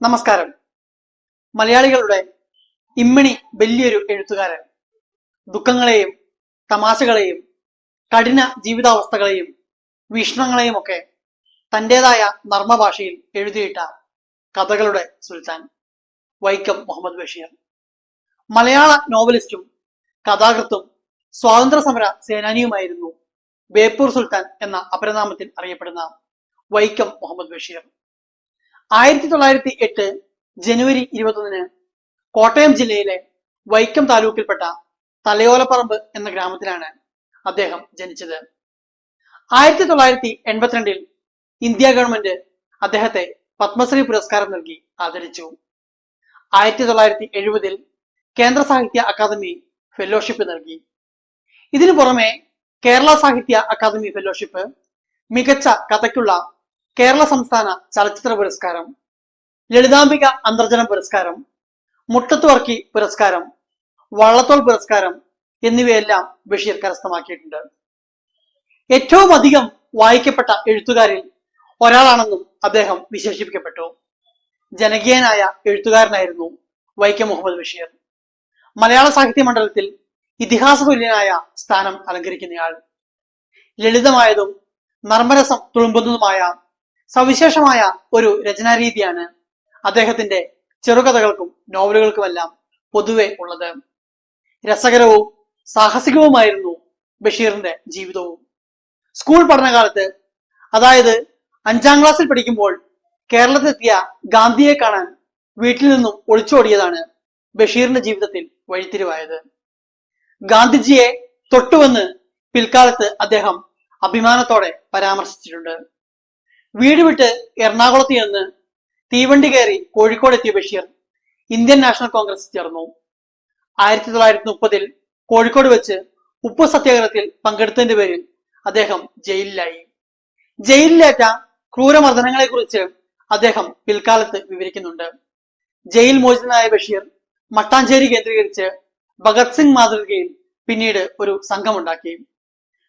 നമസ്കാരം. മലയാളികളുടെ ഇമ്മിണി വലിയൊരു എഴുത്തുകാരൻ. ദുഃഖങ്ങളെയും തമാശകളെയും കഠിന ജീവിതാവസ്ഥകളെയും വീക്ഷണങ്ങളെയും ഒക്കെ തന്റേതായ നർമ്മഭാഷയിൽ എഴുതിയിട്ട കഥകളുടെ സുൽത്താൻ വൈക്കം മുഹമ്മദ് ബഷീർ. മലയാള നോവലിസ്റ്റും കഥാകൃത്തും സ്വാതന്ത്ര്യ സമര സേനാനിയുമായിരുന്നു ബേപ്പൂർ സുൽത്താൻ എന്ന അപരനാമത്തിൽ അറിയപ്പെടുന്ന വൈക്കം മുഹമ്മദ് ബഷീർ. ആയിരത്തി തൊള്ളായിരത്തി എട്ട് ജനുവരി ഇരുപത്തൊന്നിന് കോട്ടയം ജില്ലയിലെ വൈക്കം താലൂക്കിൽപ്പെട്ട തലയോലപ്പറമ്പ് എന്ന ഗ്രാമത്തിലാണ് അദ്ദേഹം ജനിച്ചത്. ആയിരത്തി തൊള്ളായിരത്തി എൺപത്തിരണ്ടിൽ ഇന്ത്യ ഗവൺമെന്റ് അദ്ദേഹത്തെ പത്മശ്രീ പുരസ്കാരം നൽകി ആദരിച്ചു. ആയിരത്തി തൊള്ളായിരത്തി എഴുപതിൽ കേന്ദ്ര സാഹിത്യ അക്കാദമി ഫെലോഷിപ്പ് നൽകി. ഇതിനു പുറമെ കേരള സാഹിത്യ അക്കാദമി ഫെലോഷിപ്പ് മികച്ച കഥയ്ക്കുള്ള കേരള സംസ്ഥാന ചലച്ചിത്ര പുരസ്കാരം ലളിതാംബിക അന്തർജന പുരസ്കാരം മുട്ടത്തുവർക്കി പുരസ്കാരം വള്ളത്തോൾ പുരസ്കാരം എന്നിവയെല്ലാം ബഷീർ കരസ്ഥമാക്കിയിട്ടുണ്ട്. ഏറ്റവും അധികം വായിക്കപ്പെട്ട എഴുത്തുകാരിൽ ഒരാളാണെന്നും അദ്ദേഹം വിശേഷിപ്പിക്കപ്പെട്ടു. ജനകീയനായ എഴുത്തുകാരനായിരുന്നു വൈക്കം മുഹമ്മദ് ബഷീർ. മലയാള സാഹിത്യ മണ്ഡലത്തിൽ ഇതിഹാസ തുല്യനായ സ്ഥാനം അലങ്കരിക്കുന്നയാൾ. ലളിതമായതും നർമ്മരസം തുളുമ്പുന്നതുമായ സവിശേഷമായ ഒരു രചനാരീതിയാണ് അദ്ദേഹത്തിന്റെ ചെറുകഥകൾക്കും നോവലുകൾക്കുമെല്ലാം പൊതുവെ ഉള്ളത്. രസകരവും സാഹസികവുമായിരുന്നു ബഷീറിന്റെ ജീവിതവും. സ്കൂൾ പഠനകാലത്ത് അതായത് അഞ്ചാം ക്ലാസ്സിൽ പഠിക്കുമ്പോൾ കേരളത്തിലെത്തിയ ഗാന്ധിയെ കാണാൻ വീട്ടിൽ നിന്നും ഒളിച്ചോടിയതാണ് ബഷീറിന്റെ ജീവിതത്തിൽ വഴിത്തിരിവായത്. ഗാന്ധിജിയെ തൊട്ടുവെന്ന് പിൽക്കാലത്ത് അദ്ദേഹം അഭിമാനത്തോടെ പരാമർശിച്ചിട്ടുണ്ട്. വീട് വിട്ട് എറണാകുളത്ത് നിന്ന് തീവണ്ടി കയറി കോഴിക്കോട് എത്തിയ ബഷീർ ഇന്ത്യൻ നാഷണൽ കോൺഗ്രസ് ചേർന്നു. ആയിരത്തി തൊള്ളായിരത്തി മുപ്പതിൽ കോഴിക്കോട് വെച്ച് ഉപ്പു സത്യാഗ്രഹത്തിൽ പങ്കെടുത്തതിന്റെ പേരിൽ അദ്ദേഹം ജയിലിലായി. ജയിലിലേറ്റ ക്രൂരമർദ്ദനങ്ങളെ കുറിച്ച് അദ്ദേഹം പിൽക്കാലത്ത് വിവരിക്കുന്നുണ്ട്. ജയിൽ മോചിതനായ ബഷീർ മട്ടാഞ്ചേരി കേന്ദ്രീകരിച്ച് ഭഗത് സിംഗ് മാതൃകയിൽ പിന്നീട് ഒരു സംഘമുണ്ടാക്കി.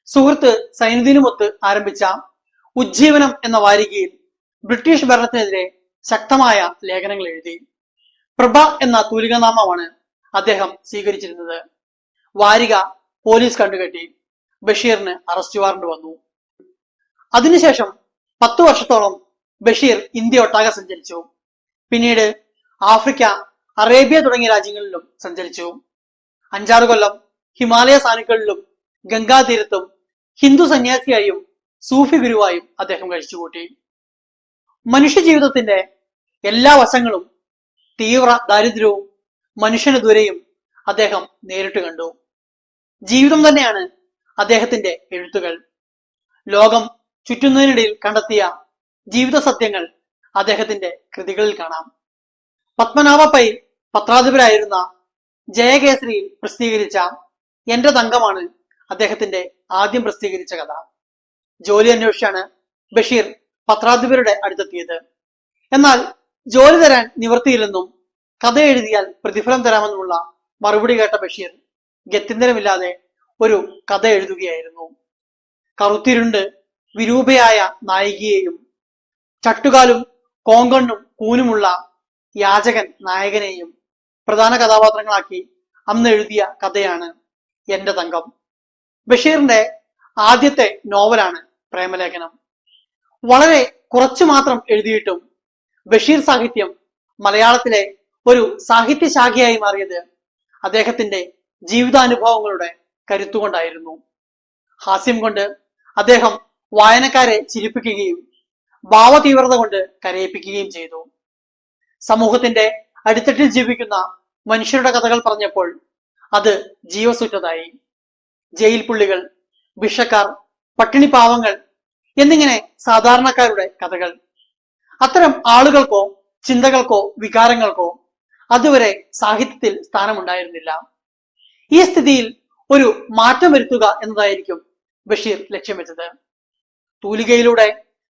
സുഹൃത്ത് സൈനുദ്ദീനുമൊത്ത് ആരംഭിച്ച ഉജ്ജീവനം എന്ന വാരികയിൽ ബ്രിട്ടീഷ് ഭരണത്തിനെതിരെ ശക്തമായ ലേഖനങ്ങൾ എഴുതി. പ്രഭ എന്ന തൂലികനാമമാണ് അദ്ദേഹം സ്വീകരിച്ചിരുന്നത്. വാരിക പോലീസ് കണ്ടുകെട്ടി ബഷീറിന് അറസ്റ്റ് വാറണ്ട് വന്നു. അതിനുശേഷം പത്തു വർഷത്തോളം ബഷീർ ഇന്ത്യ ഒട്ടാകെ സഞ്ചരിച്ചു. പിന്നീട് ആഫ്രിക്ക അറേബ്യ തുടങ്ങിയ രാജ്യങ്ങളിലും സഞ്ചരിച്ചു. അഞ്ചാറ് കൊല്ലം ഹിമാലയ സാനുക്കളിലും ഗംഗാതീരത്തും ഹിന്ദു സന്യാസിയായും സൂഫി ഗുരുവായും അദ്ദേഹം കഴിച്ചുകൂട്ടി മനുഷ്യ ജീവിതത്തിന്റെ എല്ലാ വശങ്ങളും തീവ്ര ദാരിദ്ര്യവും മനുഷ്യന് ദുരയും അദ്ദേഹം നേരിട്ട് കണ്ടു. ജീവിതം തന്നെയാണ് അദ്ദേഹത്തിന്റെ എഴുത്തുകൾ. ലോകം ചുറ്റുന്നതിനിടയിൽ കണ്ടെത്തിയ ജീവിത സത്യങ്ങൾ അദ്ദേഹത്തിന്റെ കൃതികളിൽ കാണാം. പത്മനാഭ പൈ പത്രാധിപരായിരുന്ന ജയകേസരിയിൽ പ്രസിദ്ധീകരിച്ച എന്റെ തങ്കമാണ് അദ്ദേഹത്തിന്റെ ആദ്യം പ്രസിദ്ധീകരിച്ച കഥ. ജോലി അന്വേഷിച്ചാണ് ബഷീർ പത്രാധിപരുടെ അടുത്തെത്തിയത്. എന്നാൽ ജോലി തരാൻ നിവർത്തിയില്ലെന്നും കഥ എഴുതിയാൽ പ്രതിഫലം തരാമെന്നുമുള്ള മറുപടി കേട്ട ബഷീർ ഗത്യന്തരമില്ലാതെ ഒരു കഥ എഴുതുകയായിരുന്നു. കറുത്തിരുണ്ട് വിരൂപയായ നായികയെയും ചട്ടുകാലും കോങ്കണ്ണും കൂനുമുള്ള യാചകൻ നായകനെയും പ്രധാന കഥാപാത്രങ്ങളാക്കി അന്ന് എഴുതിയ കഥയാണ് എന്റെ തങ്കം. ബഷീറിന്റെ ആദ്യത്തെ നോവലാണ് പ്രേമലേഖനം. വളരെ കുറച്ചു മാത്രം എഴുതിയിട്ടും ബഷീർ സാഹിത്യം മലയാളത്തിലെ ഒരു സാഹിത്യ ശാഖയായി മാറിയത് അദ്ദേഹത്തിന്റെ ജീവിതാനുഭവങ്ങളുടെ കരുത്തുകൊണ്ടായിരുന്നു. ഹാസ്യം കൊണ്ട് അദ്ദേഹം വായനക്കാരെ ചിരിപ്പിക്കുകയും ഭാവതീവ്രത കൊണ്ട് കരയിപ്പിക്കുകയും ചെയ്തു. സമൂഹത്തിന്റെ അടിത്തട്ടിൽ ജീവിക്കുന്ന മനുഷ്യരുടെ കഥകൾ പറഞ്ഞപ്പോൾ അത് ജീവസുറ്റതായി ജയിൽ പുള്ളികൾ ഭിഷക്കാർ പട്ടിണി പാവങ്ങൾ എന്നിങ്ങനെ സാധാരണക്കാരുടെ കഥകൾ. അത്തരം ആളുകൾക്കോ ചിന്തകൾക്കോ വികാരങ്ങൾക്കോ അതുവരെ സാഹിത്യത്തിൽ സ്ഥാനമുണ്ടായിരുന്നില്ല. ഈ സ്ഥിതിയിൽ ഒരു മാറ്റം വരുത്തുക എന്നതായിരിക്കും ബഷീർ ലക്ഷ്യം വെച്ചത്. തൂലികയിലൂടെ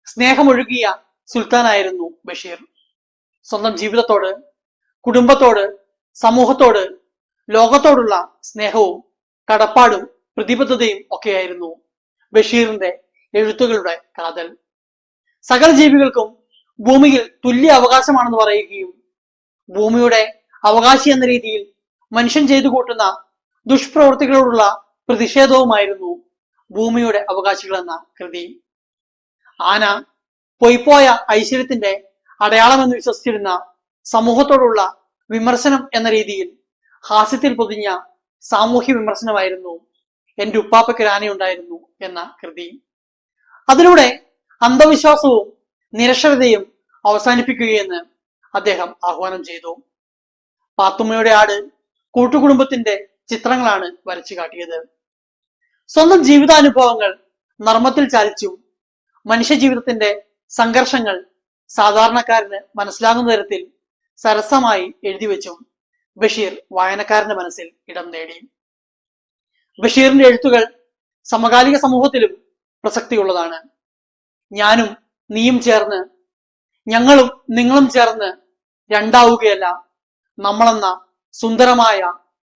സ്നേഹമൊഴുകിയ സുൽത്താനായിരുന്നു ബഷീർ. സ്വന്തം ജീവിതത്തോട് കുടുംബത്തോട് സമൂഹത്തോട് ലോകത്തോടുള്ള സ്നേഹവും കടപ്പാടും പ്രതിബദ്ധതയും ഒക്കെയായിരുന്നു. ബഷീറിന്റെ എഴുത്തുകളുടെ കാതൽ. സകല ജീവികൾക്കും ഭൂമിയിൽ തുല്യ അവകാശമാണെന്ന് പറയുകയും ഭൂമിയുടെ അവകാശി എന്ന രീതിയിൽ മനുഷ്യൻ ചെയ്തു കൂട്ടുന്ന ദുഷ്പ്രവൃത്തികളോടുള്ള പ്രതിഷേധവുമായിരുന്നു ഭൂമിയുടെ അവകാശികൾ എന്ന കൃതി. ആന പൊയ്പോയ ഐശ്വര്യത്തിന്റെ അടയാളമെന്ന് വിശ്വസിച്ചിരുന്ന സമൂഹത്തോടുള്ള വിമർശനം എന്ന രീതിയിൽ ഹാസ്യത്തിൽ പൊതിഞ്ഞ സാമൂഹ്യ വിമർശനമായിരുന്നു. എന്റെ ഉപ്പാപ്പയ്ക്ക് ഒരു ആനയുണ്ടായിരുന്നു എന്ന കൃതി അതിലൂടെ അന്ധവിശ്വാസവും നിരക്ഷരതയും അവസാനിപ്പിക്കുകയെന്ന് അദ്ദേഹം ആഹ്വാനം ചെയ്തു. പാത്തുമ്മയുടെ ആട് കൂട്ടുകുടുംബത്തിന്റെ ചിത്രങ്ങളാണ് വരച്ചു കാട്ടിയത്. സ്വന്തം ജീവിതാനുഭവങ്ങൾ നർമ്മത്തിൽ ചാലിച്ചും. മനുഷ്യജീവിതത്തിന്റെ സംഘർഷങ്ങൾ സാധാരണക്കാരന് മനസ്സിലാകുന്ന തരത്തിൽ സരസമായി എഴുതി വെച്ചും ബഷീർ വായനക്കാരന്റെ മനസ്സിൽ ഇടം നേടി. ബഷീറിന്റെ എഴുത്തുകൾ സമകാലിക സമൂഹത്തിലും പ്രസക്തിയുള്ളതാണ്. ഞാനും നീയും ചേർന്ന് ഞങ്ങളും നിങ്ങളും ചേർന്ന് രണ്ടാവുകയല്ല നമ്മളെന്ന സുന്ദരമായ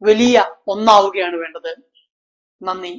വലിയ ഒന്നാവുകയാണ് വേണ്ടത്. നന്ദി.